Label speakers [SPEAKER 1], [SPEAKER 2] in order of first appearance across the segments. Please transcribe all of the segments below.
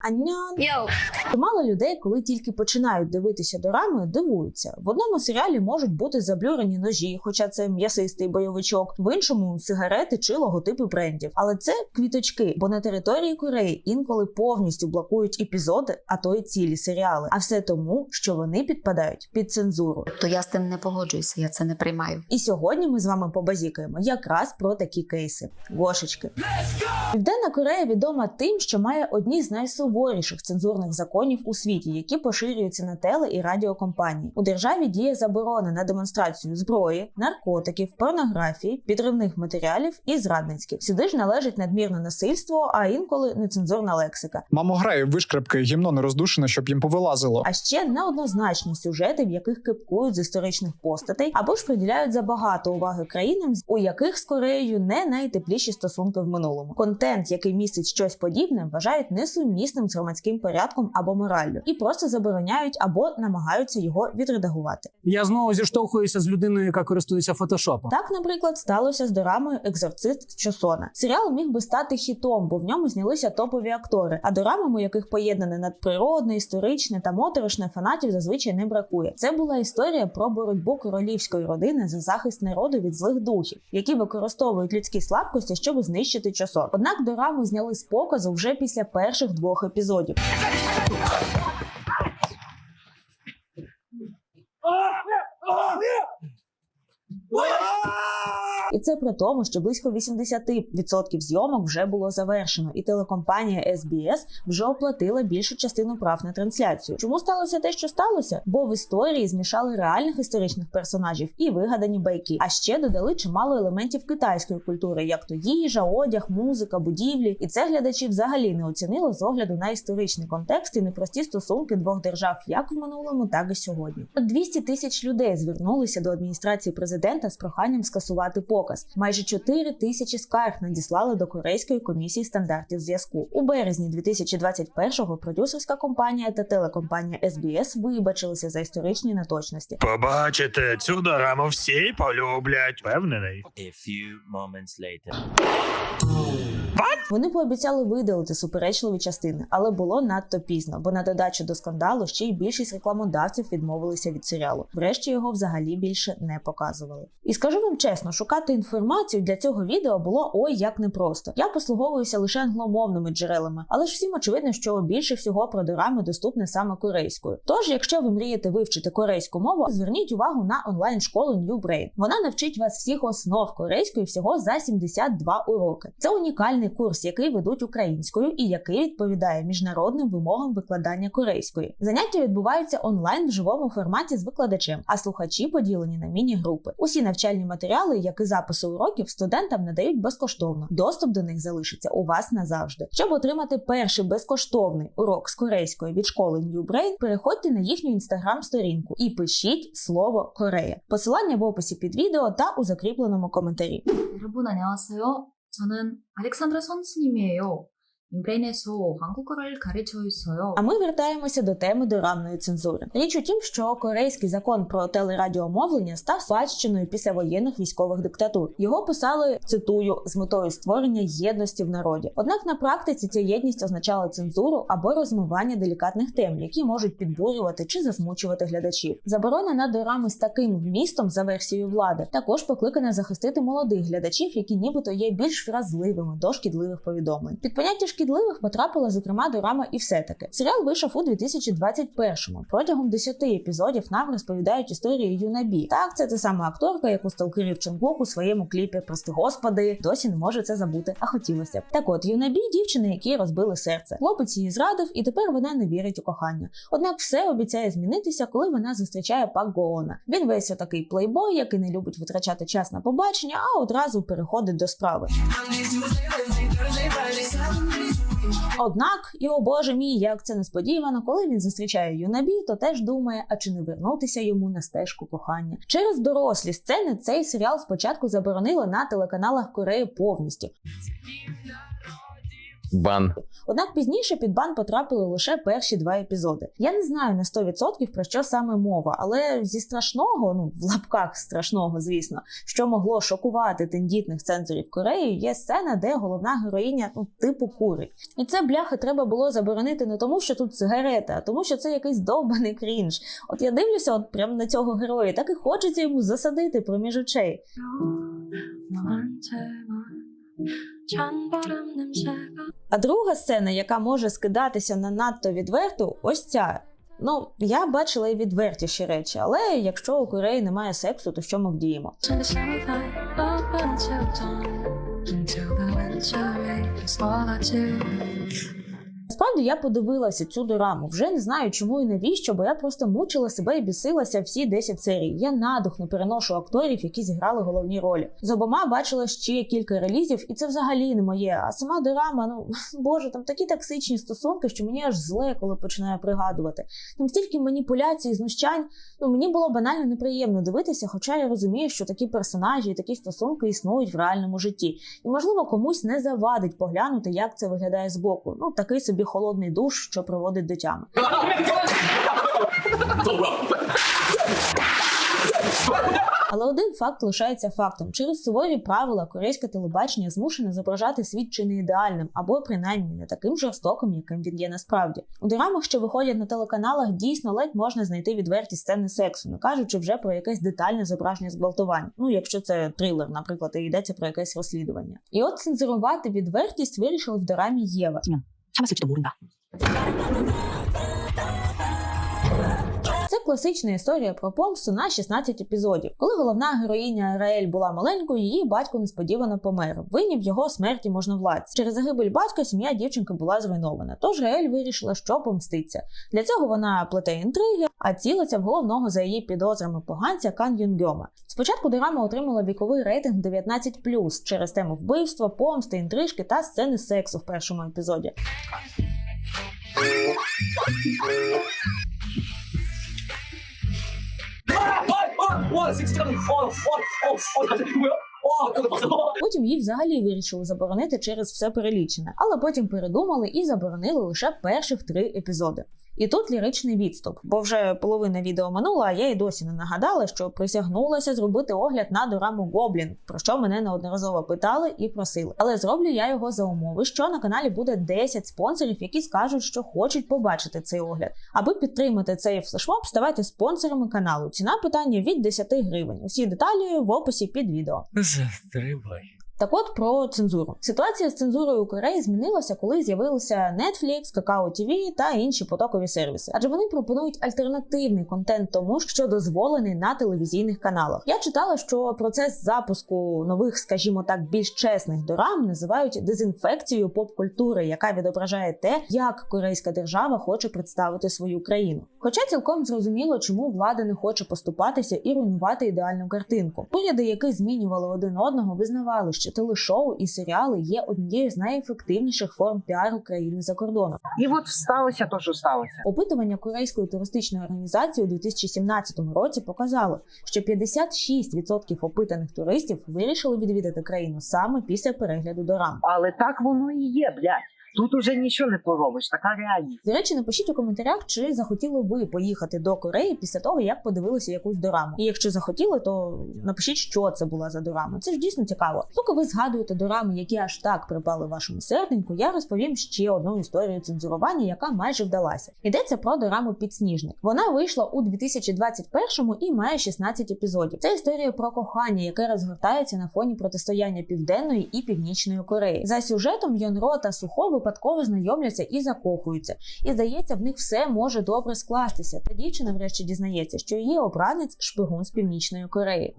[SPEAKER 1] Анян.
[SPEAKER 2] Йоу!
[SPEAKER 1] Чимало людей, коли тільки починають дивитися дорами, дивуються. В одному серіалі можуть бути заблюрені ножі, хоча це м'ясистий бойовичок, в іншому сигарети чи логотипи брендів. Але це квіточки, бо на території Кореї інколи повністю блокують епізоди, а то й цілі серіали. А все тому, що вони підпадають під цензуру.
[SPEAKER 2] То я з тим не погоджуюся, я це не приймаю.
[SPEAKER 1] І сьогодні ми з вами побазікаємо якраз про такі кейси. Гошечки. Південна Корея відома тим, що має одні з найсуворіших цензурних законів у світі, які поширюються на теле і радіокомпанії. У державі діє заборона на демонстрацію зброї, наркотиків, порнографії, підривних матеріалів і зрадницьких. Сюди ж належить надмірне насильство, а інколи нецензурна лексика.
[SPEAKER 3] Мамо грає вишкрепки гімно не роздушене, щоб їм повилазило.
[SPEAKER 1] А ще неоднозначні сюжети, в яких кипкують з історичних постатей, або ж приділяють забагато уваги країнам, у яких з Кореєю не найтепліші стосунки в минулому. Контент, який містить щось подібне, вважають несумісним з громадським порядком або мораллю, і просто забороняють або намагаються його відредагувати.
[SPEAKER 4] Я знову зіштовхуюся з людиною, яка користується фотошопом.
[SPEAKER 1] Так, наприклад, сталося з дорамою Екзорцист Чосона. Серіал міг би стати хітом, бо в ньому знялися топові актори. А дорамам, у яких поєднане надприродне, історичне та моторошне фанатів зазвичай не бракує. Це була історія про боротьбу королівської родини за захист народу від злих духів, які використовують людські слабкості, щоб знищити чосон. Однак дораму зняли з показу вже після перших двох епізодів. І це при тому, що близько 80% зйомок вже було завершено, і телекомпанія SBS вже оплатила більшу частину прав на трансляцію. Чому сталося те, що сталося? Бо в історії змішали реальних історичних персонажів і вигадані байки, а ще додали чимало елементів китайської культури, як то їжа, одяг, музика, будівлі. І це глядачі взагалі не оцінили з огляду на історичний контекст і непрості стосунки двох держав, як в минулому, так і сьогодні. 200 тисяч людей звернулися до адміністрації президента з проханням скасувати показ. Майже 4 тисячі скарг надіслали до Корейської комісії стандартів зв'язку. У березні 2021-го продюсерська компанія та телекомпанія SBS вибачилися за історичні неточності.
[SPEAKER 5] Побачите, цю дораму всі полюблять. Впевнений.
[SPEAKER 6] A few moments later.
[SPEAKER 1] Вони пообіцяли видалити суперечливі частини, але було надто пізно, бо на додачу до скандалу ще й більшість рекламодавців відмовилися від серіалу. Врешті його взагалі більше не показували. І скажу вам чесно, шукати інформацію для цього відео було ой як непросто. Я послуговуюся лише англомовними джерелами, але ж всім очевидно, що більше всього про дорами доступне саме корейською. Тож, якщо ви мрієте вивчити корейську мову, зверніть увагу на онлайн школу New Brain. Вона навчить вас всіх основ корейської всього за 72 уроки. Це унікальний курс, який ведуть українською і який відповідає міжнародним вимогам викладання корейської. Заняття відбуваються онлайн в живому форматі з викладачем, а слухачі поділені на міні-групи. Усі навчальні матеріали, як і записи уроків, студентам надають безкоштовно. Доступ до них залишиться у вас назавжди. Щоб отримати перший безкоштовний урок з корейської від школи New Brain, переходьте на їхню інстаграм-сторінку і пишіть слово Корея. Посилання в описі під відео та у закріпленому коментарі.
[SPEAKER 7] 여러분 안녕하세요. 저는 알렉산드라 선스님이에요.
[SPEAKER 1] А ми вертаємося до теми дорамної цензури. Річ у тім, що корейський закон про телерадіомовлення став спадщиною після воєнних військових диктатур. Його писали цитую з метою створення єдності в народі. Однак на практиці ця єдність означала цензуру або розмивання делікатних тем, які можуть підбурювати чи засмучувати глядачів. Заборона на дорами з таким вмістом за версією влади також покликана захистити молодих глядачів, які нібито є більш вразливими до шкідливих повідомлень. Під поняття шкідливих потрапила зокрема дорама і все таки. Серіал вийшов у 2021-му. Протягом 10 епізодів нам розповідають історію Юнабі. Так, це та сама акторка, яку сталкерів Чонгук у своєму кліпі Прости господи, досі не можу це забути, а хотілося б. Так от Юнабі дівчина, якій розбили серце. Хлопець її зрадив, і тепер вона не вірить у кохання. Однак все обіцяє змінитися, коли вона зустрічає Пак Гоона. Він весь отакий плейбой, який не любить витрачати час на побачення, а одразу переходить до справи. Однак, і о боже мій, як це несподівано, коли він зустрічає Юнабі, то теж думає, а чи не вернутися йому на стежку кохання. Через дорослі сцени цей серіал спочатку заборонили на телеканалах Кореї повністю.
[SPEAKER 8] Бан.
[SPEAKER 1] Однак пізніше під бан потрапили лише перші два епізоди. Я не знаю на 100% про що саме мова, але зі страшного, ну в лапках страшного, звісно, що могло шокувати тендітних цензорів Кореї, є сцена, де головна героїня ну типу курить. І це бляха треба було заборонити не тому, що тут сигарети, а тому, що це якийсь довбаний крінж. От я дивлюся, от прямо на цього героя, так і хочеться йому засадити проміж очей. А друга сцена, яка може скидатися на надто відверту, ось ця. Ну, я бачила і відвертіші речі, але якщо у Кореї немає сексу, то що ми вдіємо? Насправді я подивилася цю дораму. Вже не знаю, чому і навіщо, бо я просто мучила себе і бісилася всі 10 серій. Я надух не переношу акторів, які зіграли головні ролі. З обома бачила ще кілька релізів, і це взагалі не моє. А сама дорама, ну боже, там такі токсичні стосунки, що мені аж зле, коли починаю пригадувати. Там стільки маніпуляцій, знущань. Ну мені було банально неприємно дивитися, хоча я розумію, що такі персонажі і такі стосунки існують в реальному житті. І можливо комусь не завадить поглянути, як це виглядає збоку. Ну такий собі холодний душ, що приводить до. Але один факт лишається фактом: через суворі правила корейське телебачення змушене зображати світ чи не ідеальним, або принаймні не таким жорстоким, яким він є насправді. У дорамах, що виходять на телеканалах, дійсно ледь можна знайти відверті сцени сексу, не кажучи вже про якесь детальне зображення зґвалтувань. Ну якщо це трилер, наприклад, і йдеться про якесь розслідування. І от цензурувати відвертість вирішили в дорамі Єва.
[SPEAKER 9] 참았을지도 모른다.
[SPEAKER 1] Класична історія про помсту на 16 епізодів. Коли головна героїня Раель була маленькою, її батько несподівано помер. Винів його смерті можновладці. Через загибель батька сім'я дівчинки була зруйнована. Тож Раель вирішила, що помститься. Для цього вона плете інтриги, а цілиться в головного за її підозрами поганця Кан Юнгьома. Спочатку дорама отримала віковий рейтинг 19+, через тему вбивства, помсти, інтрижки та сцени сексу в першому епізоді. Потім її взагалі вирішили заборонити через все перелічене, але потім передумали і заборонили лише перших три епізоди. І тут ліричний відступ, бо вже половина відео минула, а я й досі не нагадала, що присягнулася зробити огляд на дораму Гоблін, про що мене неодноразово питали і просили. Але зроблю я його за умови, що на каналі буде 10 спонсорів, які скажуть, що хочуть побачити цей огляд. Аби підтримати цей флешмоб, ставайте спонсорами каналу. Ціна питання від 10 гривень. Усі деталі в описі під відео.
[SPEAKER 6] Застрибай.
[SPEAKER 1] Так от про цензуру. Ситуація з цензурою у Кореї змінилася, коли з'явилися Netflix, Kakao TV та інші потокові сервіси, адже вони пропонують альтернативний контент тому, що дозволений на телевізійних каналах. Я читала, що процес запуску нових, скажімо так, більш чесних дорам називають дезінфекцією поп-культури, яка відображає те, як корейська держава хоче представити свою країну. Хоча цілком зрозуміло, чому влада не хоче поступатися і руйнувати ідеальну картинку. Уряди, які змінювали один одного, визнавали, що телешоу і серіали є однією з найефективніших форм піару країни за кордоном.
[SPEAKER 9] І от сталося то, що сталося.
[SPEAKER 1] Опитування Корейської туристичної організації у 2017 році показало, що 56% опитаних туристів вирішили відвідати країну саме після перегляду дорам.
[SPEAKER 9] Але так воно і є, блядь. Тут уже нічого не поробиш, така реальність.
[SPEAKER 1] До речі, напишіть у коментарях, чи захотіли ви поїхати до Кореї після того, як подивилися якусь дораму. І якщо захотіли, то напишіть, що це була за дорама. Це ж дійсно цікаво. Поки ви згадуєте дорами, які аж так припали вашому серденьку, я розповім ще одну історію цензурування, яка майже вдалася. Йдеться про дораму Підсніжник. Вона вийшла у 2021 і має 16 епізодів. Це історія про кохання, яке розгортається на фоні протистояння Південної і Північної Кореї. За сюжетом Йонро та Сухо випадково знайомляться і закохуються. І здається, в них все може добре скластися. Та дівчина врешті дізнається, що її обранець шпигун з Північної Кореї.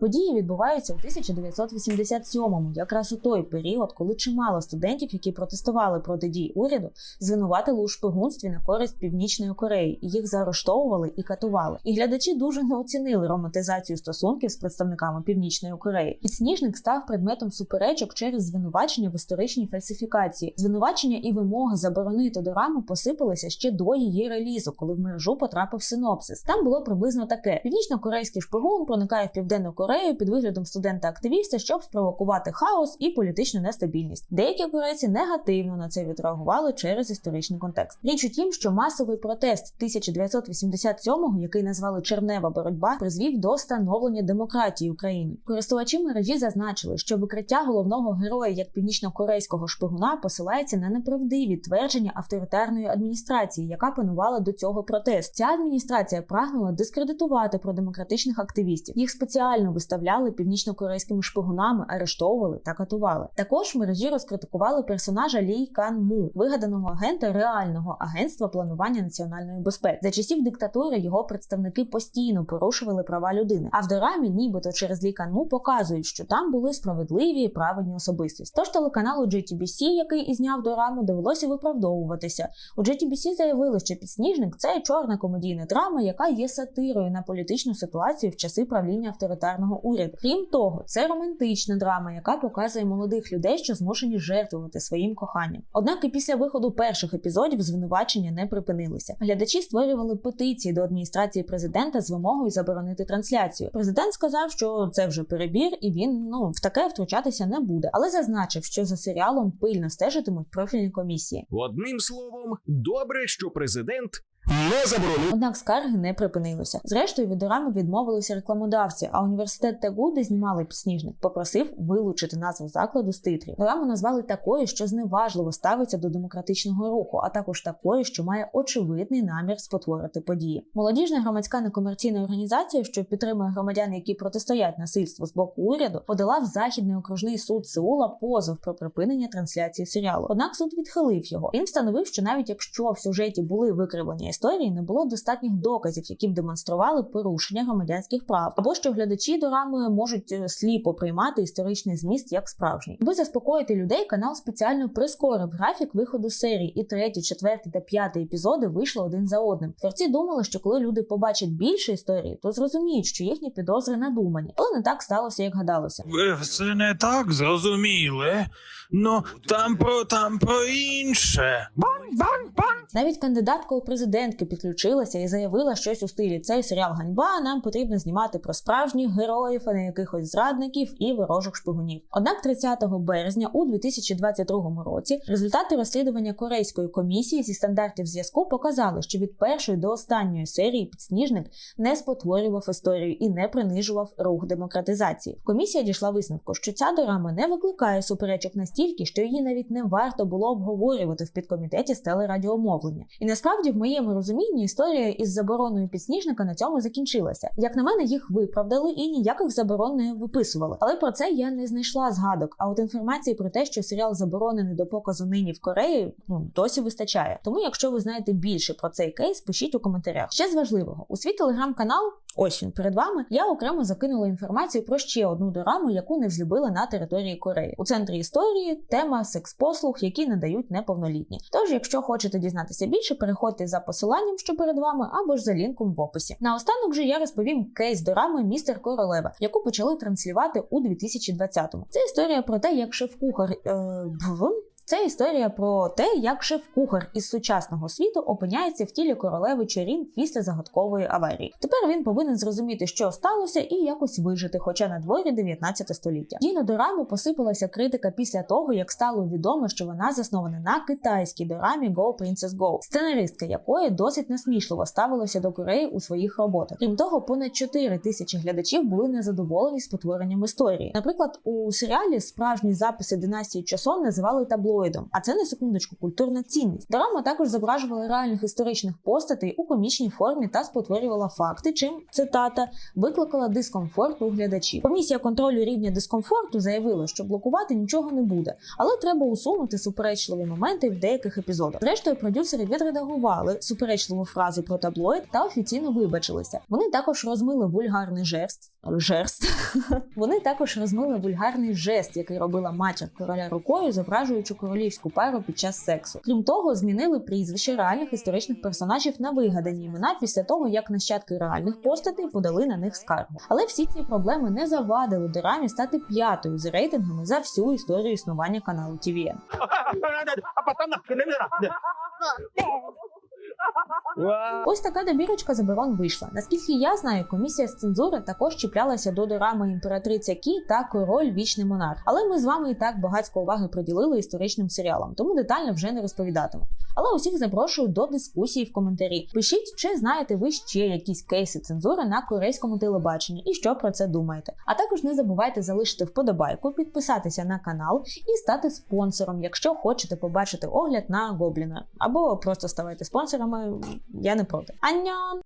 [SPEAKER 1] Події відбуваються у 1987-му, якраз у той період, коли чимало студентів, які протестували проти дій уряду, звинуватили у шпигунстві на користь Північної Кореї, і їх заарештовували і катували. І глядачі дуже не оцінили романтизацію стосунків з представниками Північної Кореї. Підсніжник став предметом суперечок через звинувачення в історичній фальсифікації. Звинувачення і вимоги заборонити дораму посипалися ще до її релізу, коли в мережу потрапив синопсис. Там було приблизно таке: північно-корейський шпигун проникає в південну Корею під виглядом студента-активіста, щоб спровокувати хаос і політичну нестабільність. Деякі корейці негативно на це відреагували через історичний контекст. Річ у тім, що масовий протест 1987-го, який назвали Чернева боротьба, призвів до становлення демократії України. Користувачі мережі зазначили, що викриття головного героя як північно-корейського шпигуна посилається на неправдиві твердження авторитарної адміністрації, яка панувала до цього протест. Ця адміністрація прагнула дискредитувати продемократичних активістів. Їх спеціально виставляли північно-корейськими шпигунами, арештовували та катували. Також мережі розкритикували персонажа Лі Кан Му, вигаданого агента реального агентства планування національної безпеки. За часів диктатури його представники постійно порушували права людини. А в дорамі, нібито через Лі Кан Му, показують, що там були справедливі і праведні особистості. Тож телеканалу JTBC, який і зняв дораму, довелося виправдовуватися. У JTBC заявили, що підсніжник це чорна комедійна драма, яка є сатирою на політичну ситуацію в часи правління авторитарного уряду. Крім того, це романтична драма, яка показує молодих людей, що змушені жертвувати своїм коханням. Однак і після виходу перших епізодів звинувачення не припинилися. Глядачі створювали петиції до адміністрації президента з вимогою заборонити трансляцію. Президент сказав, що це вже перебір, і він ну в таке втручатися не буде, але зазначив, що за серіалом пильно стежитимуть профільні комісії.
[SPEAKER 8] Одним словом, добре, що президент не заборонив.
[SPEAKER 1] Однак скарги не припинилися. Зрештою, від дорами відмовилися рекламодавці, а університет Тегу, де знімали підсніжник, попросив вилучити назву закладу з титрів. Дораму назвали такою, що зневажливо ставиться до демократичного руху, а також такою, що має очевидний намір спотворити події. Молодіжна громадська некомерційна організація, що підтримує громадян, які протистоять насильству з боку уряду, подала в західний окружний суд Сеула позов про припинення трансляції серіалу. Однак суд відхилив його. Він встановив, що навіть якщо в сюжеті були викривлення історії, не було достатніх доказів, які б демонстрували порушення громадянських прав, або що глядачі дорами можуть е, сліпо приймати історичний зміст як справжній. Аби заспокоїти людей, канал спеціально прискорив графік виходу серії, і третій, четвертий та п'ятий епізоди вийшли один за одним. Творці думали, що коли люди побачать більше історії, то зрозуміють, що їхні підозри надумані, але не так сталося, як гадалося.
[SPEAKER 5] Ви все не так зрозуміли. Ну, там про там про інше.
[SPEAKER 1] Навіть кандидатка у президентки підключилася і заявила щось у стилі цей серіал ганьба. Нам потрібно знімати про справжніх героїв, а не якихось зрадників і ворожих шпигунів. Однак 30 березня у 2022 році результати розслідування корейської комісії зі стандартів зв'язку показали, що від першої до останньої серії підсніжник не спотворював історію і не принижував рух демократизації. Комісія дійшла висновку, що ця дорама не викликає суперечок настільки, що її навіть не варто було обговорювати в підкомітеті з телерадіомовлення. І насправді, в моєму розумінні, історія із забороною підсніжника на цьому закінчилася. Як на мене, їх виправдали і ніяких заборон не виписували. Але про це я не знайшла згадок. А от інформації про те, що серіал заборонений до показу нині в Кореї, ну досі вистачає. Тому, якщо ви знаєте більше про цей кейс, пишіть у коментарях. Ще з важливого у свій телеграм-канал. Ось він перед вами. Я окремо закинула інформацію про ще одну дораму, яку не взлюбили на території Кореї. У центрі історії тема секс-послуг, які надають неповнолітні. Тож, якщо хочете дізнатися більше, переходьте за посиланням, що перед вами, або ж за лінком в описі. Наостанок же я розповім кейс дорами Містер Королева, яку почали транслювати у 2020-му. Це історія про те, як шеф-кухар. Е, це історія про те, як шеф-кухар із сучасного світу опиняється в тілі королеви Чорін після загадкової аварії. Тепер він повинен зрозуміти, що сталося, і якось вижити, хоча на дворі 19 століття. Дійно дораму посипалася критика після того, як стало відомо, що вона заснована на китайській дорамі Go Princess Go, сценаристка якої досить насмішливо ставилася до Кореї у своїх роботах. Крім того, понад 4 тисячі глядачів були незадоволені спотворенням історії. Наприклад, у серіалі справжні записи династії Чосон називали таблоїдом, а це на секундочку культурна цінність. Дорама також зображувала реальних історичних постатей у комічній формі та спотворювала факти, чим цитата викликала дискомфорт у глядачів. Комісія контролю рівня дискомфорту заявила, що блокувати нічого не буде, але треба усунути суперечливі моменти в деяких епізодах. Зрештою, продюсери відредагували суперечливу фразу про таблоїд та офіційно вибачилися. Вони також розмили вульгарний жест. Жерст. Вони також розмили вульгарний жест, який робила матір короля рукою, зображуючи королівську пару під час сексу. Крім того, змінили прізвище реальних історичних персонажів на вигадані імена після того, як нащадки реальних постатей подали на них скаргу. Але всі ці проблеми не завадили дорамі стати п'ятою з рейтингами за всю історію існування каналу TVN. Ось така добірочка заборон вийшла. Наскільки я знаю, комісія з цензури також чіплялася до дорами імператриця Кі та король вічний монарх. Але ми з вами і так багатько уваги приділили історичним серіалам, тому детально вже не розповідатиму. Але усіх запрошую до дискусії в коментарі. Пишіть, чи знаєте ви ще якісь кейси цензури на корейському телебаченні і що про це думаєте. А також не забувайте залишити вподобайку, підписатися на канал і стати спонсором, якщо хочете побачити огляд на Гобліна. Або просто ставайте спонсорами. Я не проти. Аньон!